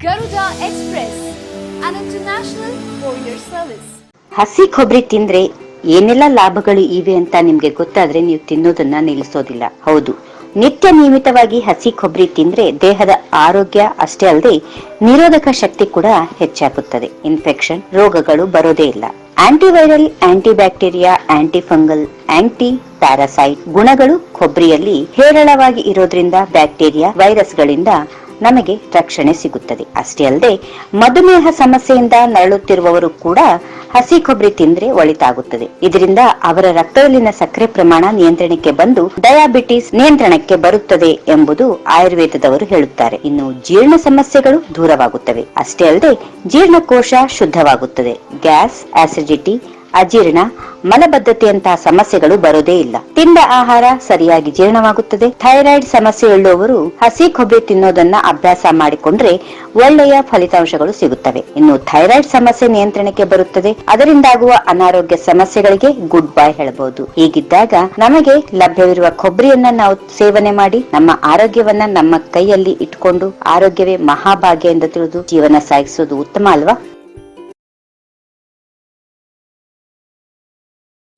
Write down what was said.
Express, an international courier service ಹಸಿ ಕೊಬ್ಬರಿ ತಿಂದ್ರೆ ಏನೆಲ್ಲ ಲಾಭಗಳು ಇವೆ ಅಂತ ನಿಮ್ಗೆ ಗೊತ್ತಾದ್ರೆ ನೀವು ತಿನ್ನೋದನ್ನ ನಿಲ್ಲಿಸೋದಿಲ್ಲ. ಹೌದು. ನಿತ್ಯ ನಿಯಮಿತವಾಗಿ ಹಸಿ ಕೊಬ್ಬರಿ ತಿಂದ್ರೆ ದೇಹದ ಆರೋಗ್ಯ ಅಷ್ಟೇ ಅಲ್ಲದೆ ನಿರೋಧಕ ಶಕ್ತಿ ಕೂಡ ಹೆಚ್ಚಾಗುತ್ತದೆ. ಇನ್ಫೆಕ್ಷನ್ ರೋಗಗಳು ಬರೋದೇ ಇಲ್ಲ. Antiviral anti bacteria anti fungal anti parasite ಗುಣಗಳು ಕೊಬ್ಬರಿಯಲ್ಲಿ ಹೇರಳವಾಗಿ ಇರೋದ್ರಿಂದ ಬ್ಯಾಕ್ಟೀರಿಯಾ ವೈರಸ್ಗಳಿಂದ ನಮಗೆ ರಕ್ಷಣೆ ಸಿಗುತ್ತದೆ. ಅಷ್ಟೇ ಅಲ್ಲದೆ, ಮಧುಮೇಹ ಸಮಸ್ಯೆಯಿಂದ ನರಳುತ್ತಿರುವವರು ಕೂಡ ಹಸಿ ಕೊಬ್ಬರಿ ತಿಂದ್ರೆ ಒಳಿತಾಗುತ್ತದೆ. ಇದರಿಂದ ಅವರ ರಕ್ತದಲ್ಲಿನ ಸಕ್ಕರೆ ಪ್ರಮಾಣ ನಿಯಂತ್ರಣಕ್ಕೆ ಬಂದು ಡಯಾಬಿಟಿಸ್ ನಿಯಂತ್ರಣಕ್ಕೆ ಬರುತ್ತದೆ ಎಂಬುದು ಆಯುರ್ವೇದದವರು ಹೇಳುತ್ತಾರೆ. ಇನ್ನು ಜೀರ್ಣ ಸಮಸ್ಯೆಗಳು ದೂರವಾಗುತ್ತವೆ. ಅಷ್ಟೇ ಅಲ್ಲದೆ, ಜೀರ್ಣಕೋಶ ಶುದ್ಧವಾಗುತ್ತದೆ. ಗ್ಯಾಸ್, ಆಸಿಡಿಟಿ ಅಜೀರ್ಣ ಮಲಬದ್ಧತೆಯಂತಹ ಸಮಸ್ಯೆಗಳು ಬರೋದೇ ಇಲ್ಲ. ತಿಂದ ಆಹಾರ ಸರಿಯಾಗಿ ಜೀರ್ಣವಾಗುತ್ತದೆ. ಥೈರಾಯ್ಡ್ ಸಮಸ್ಯೆಯುಳ್ಳವರು ಹಸಿ ಕೊಬ್ಬರಿ ತಿನ್ನೋದನ್ನ ಅಭ್ಯಾಸ ಮಾಡಿಕೊಂಡ್ರೆ ಒಳ್ಳೆಯ ಫಲಿತಾಂಶಗಳು ಸಿಗುತ್ತವೆ. ಇನ್ನು ಥೈರಾಯ್ಡ್ ಸಮಸ್ಯೆ ನಿಯಂತ್ರಣಕ್ಕೆ ಬರುತ್ತದೆ. ಅದರಿಂದಾಗುವ ಅನಾರೋಗ್ಯ ಸಮಸ್ಯೆಗಳಿಗೆ ಗುಡ್ ಬೈ ಹೇಳಬಹುದು ಹೀಗಿದ್ದಾಗ ನಮಗೆ ಲಭ್ಯವಿರುವ ಕೊಬ್ಬರಿಯನ್ನ ನಾವು ಸೇವನೆ ಮಾಡಿ, ನಮ್ಮ ಆರೋಗ್ಯವನ್ನ ನಮ್ಮ ಕೈಯಲ್ಲಿ ಇಟ್ಕೊಂಡು ಆರೋಗ್ಯವೇ ಮಹಾಭಾಗ್ಯ ಎಂದು ತಿಳಿದು ಜೀವನ ಸಾಗಿಸೋದು ಉತ್ತಮ ಅಲ್ವಾ?